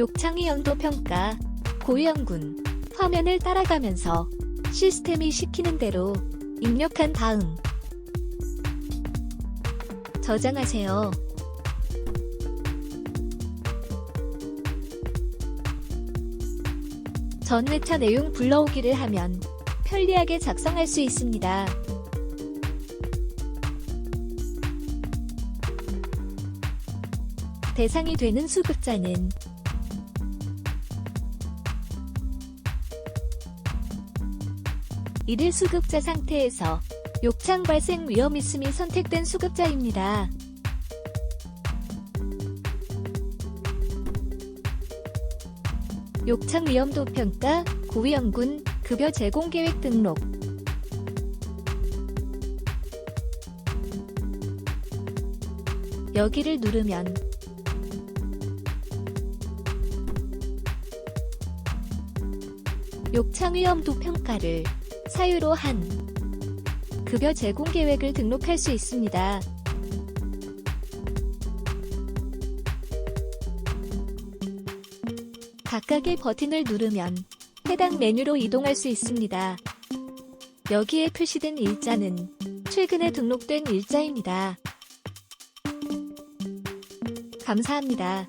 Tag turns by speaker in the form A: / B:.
A: 욕창의 연도 평가, 고위험군, 화면을 따라가면서 시스템이 시키는 대로 입력한 다음 저장하세요. 전 회차 내용 불러오기를 하면 편리하게 작성할 수 있습니다. 대상이 되는 수급자는 일일 수급자 상태에서 욕창 발생 위험 있음이 선택된 수급자입니다. 욕창 위험도 평가, 고위험군, 급여 제공 계획 등록. 여기를 누르면 욕창 위험도 평가를 사유로 한 급여 제공 계획을 등록할 수 있습니다. 각각의 버튼을 누르면 해당 메뉴로 이동할 수 있습니다. 여기에 표시된 일자는 최근에 등록된 일자입니다. 감사합니다.